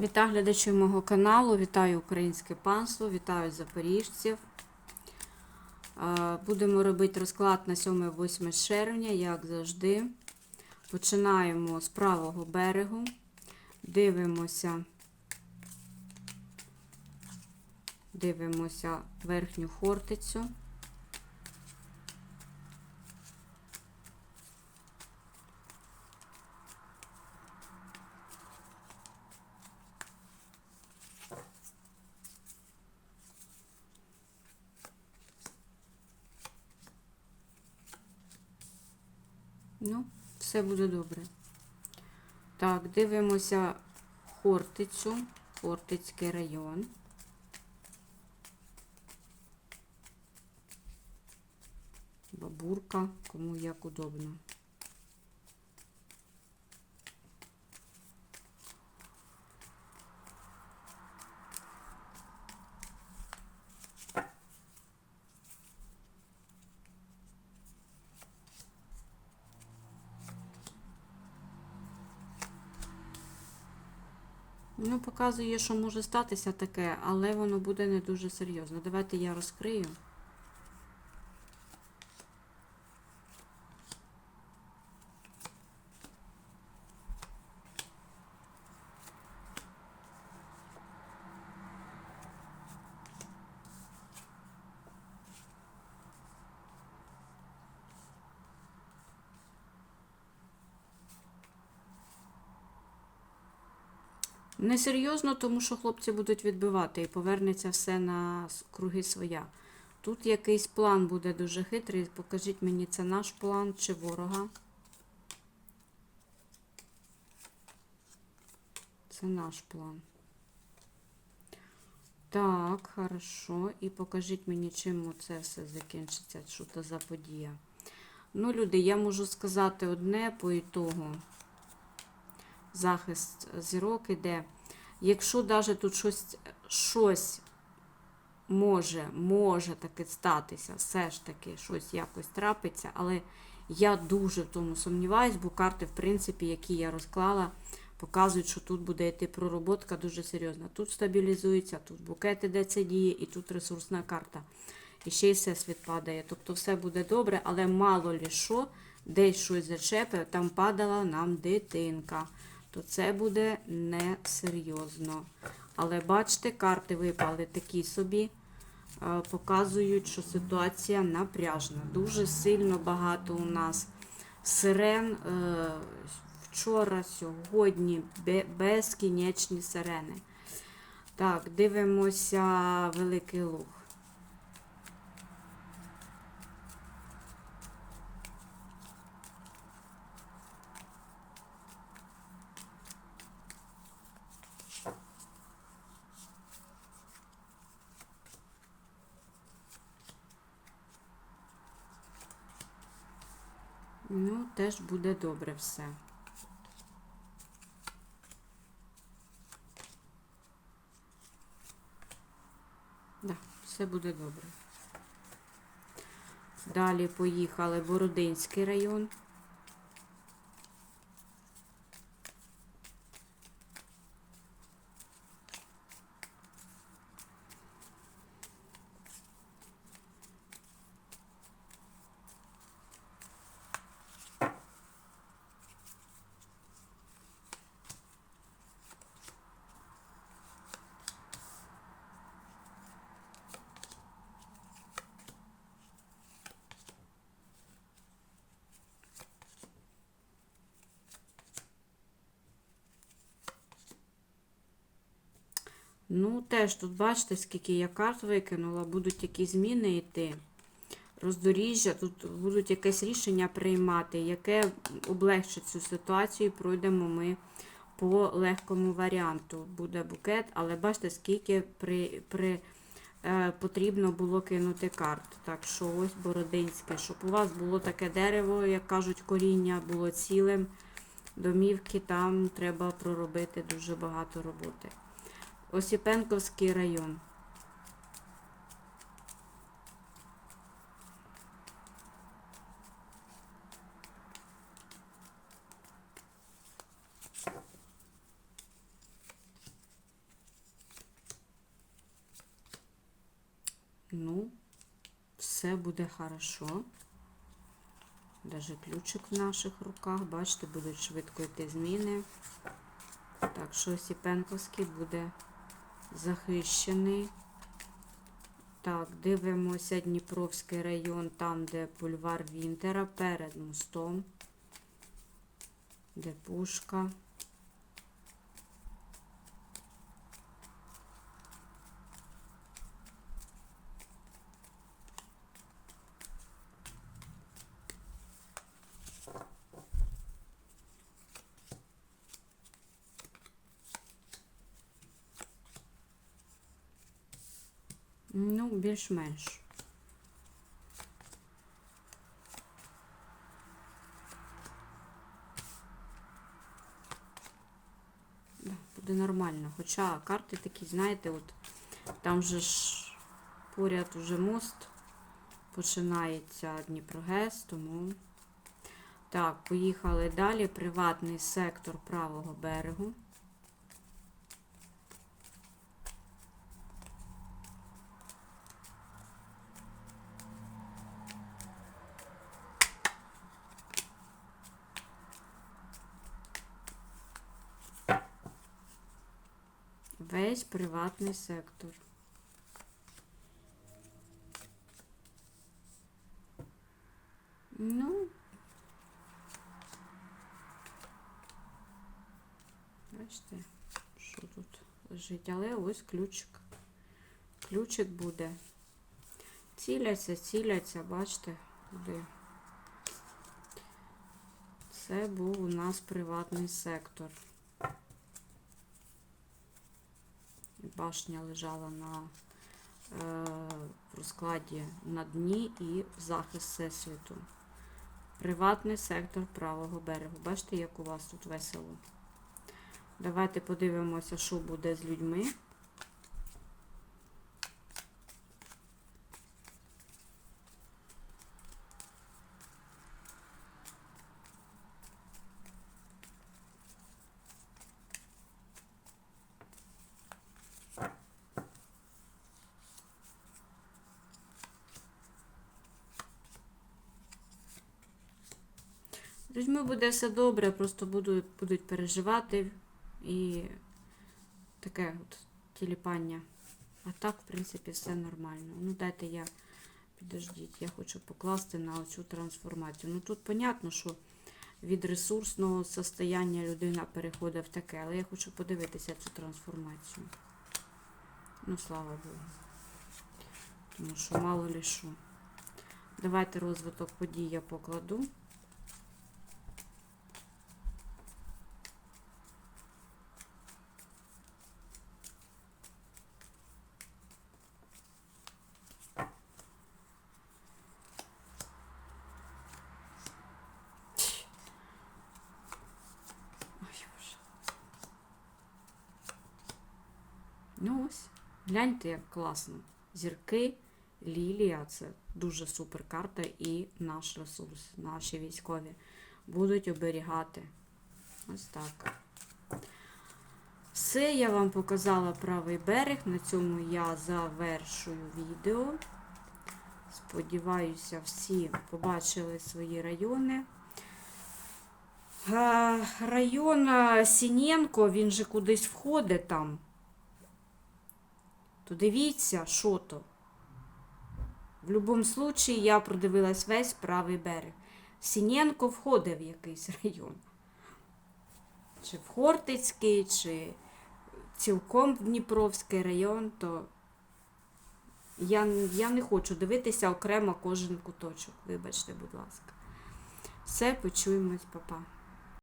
Вітаю глядачів мого каналу, вітаю українське панство, вітаю запоріжців. Е, Будемо робити розклад на 7-8 червня, як завжди. Починаємо з правого берегу, дивимося, дивимося верхню хортицю. Ну, все буде добре. Так, дивимося Хортицю, Хортицький район. Бабурка, кому як удобно. Ну, показує, що може статися таке, але воно буде не дуже серйозно. Давайте я розкрию. Несерйозно, тому що хлопці будуть відбивати і повернеться все на круги своя. Тут якийсь план буде дуже хитрий. Покажіть мені, це наш план чи ворога. Це наш план. Так, хорошо. І покажіть мені, чим це все закінчиться, що це за подія. Ну, люди, я можу сказати одне по ітогу захист зірок іде. Якщо навіть тут щось, щось може, може таки статися, все ж таки щось якось трапиться, але я дуже в тому сумніваюсь, бо карти, в принципі, які я розклала, показують, що тут буде йти пророботка дуже серйозна. Тут стабілізується, тут букет іде це діє, і тут ресурсна карта. І ще й всесвіт падає. Тобто все буде добре, але мало лі що, десь щось зачепе, там падала нам дитинка. То це буде несерйозно. Але бачите, карти випали такі собі, е, показують, що ситуація напряжна. Дуже сильно багато у нас сирен. е, Вчора, сьогодні безкінечні сирени. Так, дивимося Великий Луг. Ну, теж буде добре все. Да, все буде добре. Далі поїхали Бородинський район. Ну, теж тут бачите, скільки я карт викинула, будуть якісь зміни йти. Роздоріжжя, тут будуть якесь рішення приймати, яке облегчить цю ситуацію. Пройдемо ми по легкому варіанту. Буде букет, але бачите, скільки при, при, е, потрібно було кинути карт. Так що ось Бородинське, щоб у вас було таке дерево, як кажуть, коріння було цілим. Домівки, там треба проробити дуже багато роботи. Осіпенковський район. Ну, все буде хорошо. Даже ключик в наших руках, бачите, будуть швидко йти зміни. Так що Осіпенковський буде захищений. Так, дивимося Дніпровський район, там, де бульвар Вінтера, перед мостом, де пушка. Більш-менш. Буде нормально. Хоча карти такі, знаєте, от там же ж поряд уже мост починається Дніпрогес, тому. Так, поїхали далі. Приватний сектор правого берегу. Весь приватний сектор. Ну, бачите, що тут лежить, але ось ключик. Ключик буде. Ціляться, ціляться, бачите, куди. Це був у нас приватний сектор. Башня лежала на е, в розкладі на дні і захист всесвіту. Приватний сектор правого берегу. Бачите, як у вас тут весело. Давайте подивимося, що буде з людьми. З людьми буде все добре, просто будуть, будуть переживати і таке от тіліпання. А так, в принципі, все нормально. Ну, дайте я, підождіть, я хочу покласти на оцю трансформацію. Ну тут понятно, що від ресурсного состояння людина переходить в таке, але я хочу подивитися цю трансформацію. Ну, слава Богу. Тому що мало що. Давайте розвиток подій я покладу. Ой, Боже. Ну ось, гляньте, як класно. Зірки, лілія це дуже супер карта і наш ресурс, наші військові будуть оберігати. Ось так. Все, я вам показала правий берег. На цьому я завершую відео. Сподіваюся, всі побачили свої райони. Район Сінєнко, він же кудись входить там. То дивіться, що то. В будь-якому випадку я продивилась весь правий берег. Сінєнко входить в якийсь район. Чи в Хортицький, чи цілком в Дніпровський район, то я, я не хочу дивитися окремо кожен куточок. Вибачте, будь ласка. Все, почуємось, папа.